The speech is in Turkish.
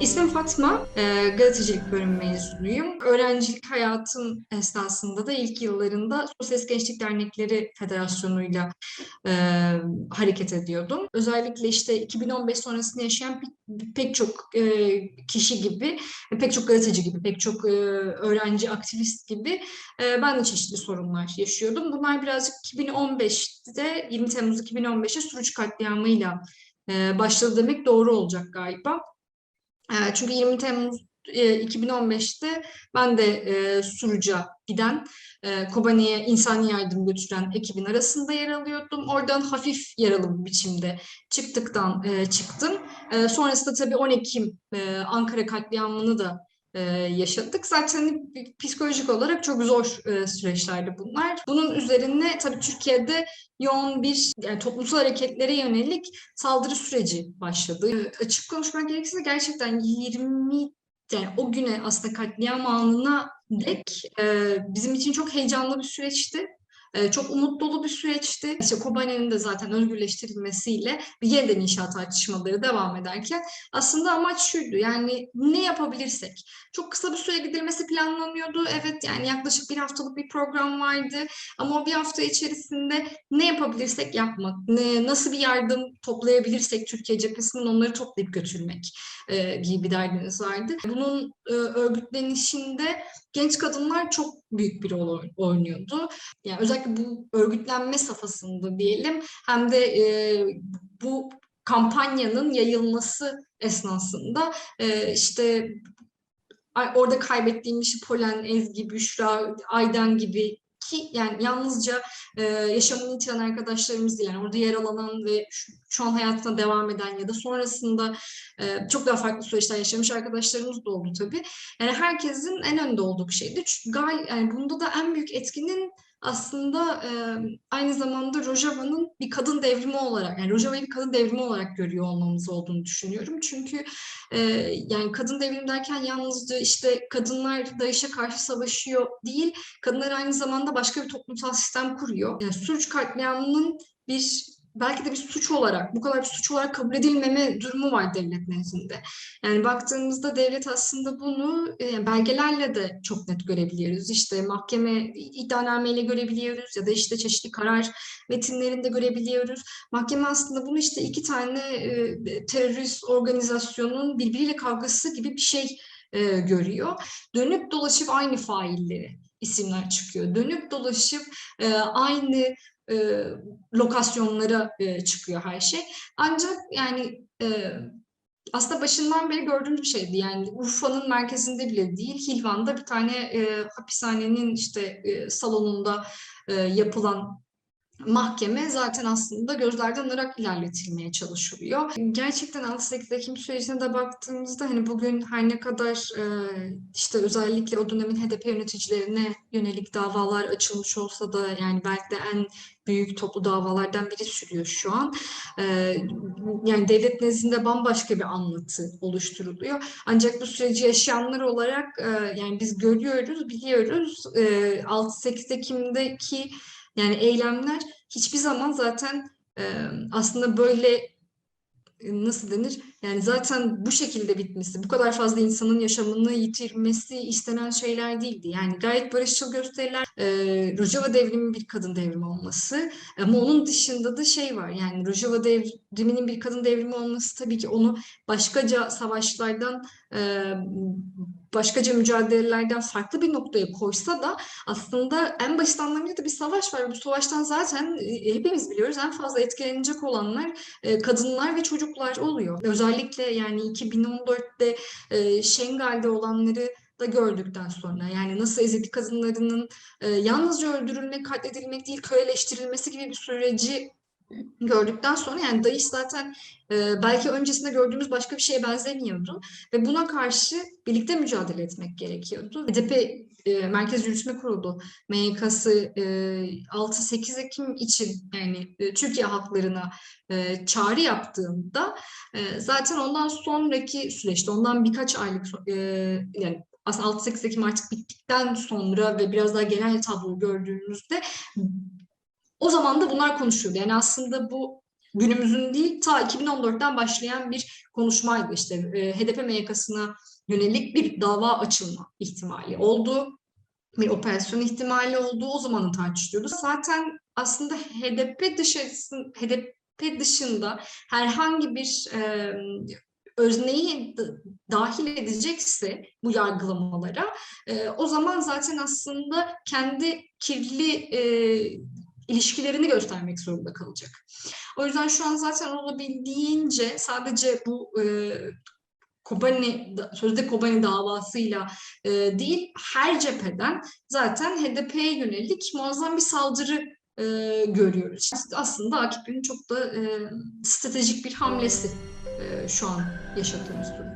İsmim Fatma, e, gazetecilik bölümü mezunuyum. Öğrencilik hayatım esnasında da ilk yıllarında Sosyalist Gençlik Dernekleri Federasyonu'yla e, hareket ediyordum. Özellikle işte 2015 sonrasında yaşayan pe- pek çok e, kişi gibi, pek çok gazeteci gibi, pek çok e, öğrenci aktivist gibi e, ben de çeşitli sorunlar yaşıyordum. Bunlar birazcık 2015'te, 20 Temmuz 2015'te Suruç katliamıyla e, başladı demek doğru olacak galiba. E, Çünkü 20 Temmuz e, 2015'te ben de e, Suruç'a giden, e, Kobani'ye insani yardım götüren ekibin arasında yer alıyordum. Oradan hafif yaralı bir biçimde çıktıktan e, çıktım. E, sonrasında tabii 10 Ekim e, Ankara katliamını da e, yaşadık. Zaten psikolojik olarak çok zor e, süreçlerdi bunlar. Bunun üzerine tabii Türkiye'de yoğun bir yani toplumsal hareketlere yönelik saldırı süreci başladı. E, açık konuşmak gerekirse gerçekten 20 yani o güne aslında katliam anına dek bizim için çok heyecanlı bir süreçti. E, çok umut dolu bir süreçti. İşte Kobani'nin de zaten özgürleştirilmesiyle yeniden inşaat tartışmaları devam ederken aslında amaç şuydu yani ne yapabilirsek. Çok kısa bir süre gidilmesi planlanıyordu. Evet yani yaklaşık bir haftalık bir program vardı. Ama o bir hafta içerisinde ne yapabilirsek yapmak, ne, nasıl bir yardım toplayabilirsek Türkiye cephesinden onları toplayıp götürmek e, gibi bir derdiniz vardı. Bunun e, örgütlenişinde genç kadınlar çok büyük bir rol oy- oynuyordu. Yani özellikle bu örgütlenme safhasında diyelim hem de e, bu kampanyanın yayılması esnasında e, işte orada kaybettiğim işi Polen, Ezgi, Büşra, Aydan gibi ki yani yalnızca e, yaşamını yitiren arkadaşlarımız değil. Yani orada yer alan ve şu, şu an hayatına devam eden ya da sonrasında e, çok daha farklı süreçler yaşamış arkadaşlarımız da oldu tabii. Yani herkesin en önde olduğu şeydi. Çünkü gal, yani bunda da en büyük etkinin aslında e, aynı zamanda Rojava'nın bir kadın devrimi olarak, yani Rojava'yı bir kadın devrimi olarak görüyor olmamız olduğunu düşünüyorum. Çünkü e, yani kadın devrimi derken yalnızca işte kadınlar DAEŞ'e karşı savaşıyor değil, kadınlar aynı zamanda başka bir toplumsal sistem kuruyor. Yani Suruç katliamının bir belki de bir suç olarak, bu kadar bir suç olarak kabul edilmeme durumu var devlet nezdinde. Yani baktığımızda devlet aslında bunu e, belgelerle de çok net görebiliyoruz. İşte mahkeme iddianameyle görebiliyoruz ya da işte çeşitli karar metinlerinde görebiliyoruz. Mahkeme aslında bunu işte iki tane e, terörist organizasyonun birbiriyle kavgası gibi bir şey e, görüyor. Dönüp dolaşıp aynı failleri isimler çıkıyor. Dönüp dolaşıp e, aynı e, lokasyonlara e, çıkıyor her şey. Ancak yani e, aslında başından beri gördüğümüz bir şeydi. Yani Urfa'nın merkezinde bile değil, Hilvan'da bir tane e, hapishanenin işte e, salonunda e, yapılan mahkeme zaten aslında gözlerden ırak ilerletilmeye çalışılıyor. Gerçekten 6-8 Ekim sürecine de baktığımızda hani bugün her ne kadar e, işte özellikle o dönemin HDP yöneticilerine yönelik davalar açılmış olsa da yani belki de en büyük toplu davalardan biri sürüyor şu an. E, yani devlet nezdinde bambaşka bir anlatı oluşturuluyor. Ancak bu süreci yaşayanlar olarak e, yani biz görüyoruz, biliyoruz. E, 6-8 Ekim'deki yani eylemler hiçbir zaman zaten aslında böyle nasıl denir? Yani zaten bu şekilde bitmesi, bu kadar fazla insanın yaşamını yitirmesi istenen şeyler değildi. Yani gayet barışçıl gösteriler, e, Rojava devrimi bir kadın devrimi olması. Ama onun dışında da şey var. Yani Rojava devriminin bir kadın devrimi olması tabii ki onu başkaca savaşlardan, e, başkaca mücadelelerden farklı bir noktaya koysa da aslında en basit anlamıyla da bir savaş var. Bu savaştan zaten e, hepimiz biliyoruz en fazla etkilenecek olanlar e, kadınlar ve çocuklar oluyor. Özellikle yani 2014'te e, Şengal'de olanları da gördükten sonra yani nasıl ezildi kadınlarının e, yalnızca öldürülmek, katledilmek değil köleleştirilmesi gibi bir süreci gördükten sonra yani DAEŞ zaten e, belki öncesinde gördüğümüz başka bir şeye benzemiyordu ve buna karşı birlikte mücadele etmek gerekiyordu. HDP e, Merkez Yürütme Kurulu MYK'sı e, 6-8 Ekim için yani e, Türkiye halklarına e, çağrı yaptığında e, zaten ondan sonraki süreçte ondan birkaç aylık e, yani aslında 6-8 Ekim artık bittikten sonra ve biraz daha genel tabloyu gördüğümüzde o zaman da bunlar konuşuldu. Yani aslında bu günümüzün değil ta 2014'ten başlayan bir konuşmaydı işte e, HDP MYK'sına yönelik bir dava açılma ihtimali oldu. Bir operasyon ihtimali olduğu o zamanı tartışılıyordu. Zaten aslında HDP dışarısın, HDP dışında herhangi bir e, özneyi dahil edecekse bu yargılamalara e, o zaman zaten aslında kendi kirli e, ilişkilerini göstermek zorunda kalacak. O yüzden şu an zaten olabildiğince sadece bu e, Kobani, sözde Kobani davasıyla e, değil her cepheden zaten HDP'ye yönelik muazzam bir saldırı e, görüyoruz. Aslında AKP'nin çok da e, stratejik bir hamlesi e, şu an yaşadığımız durum.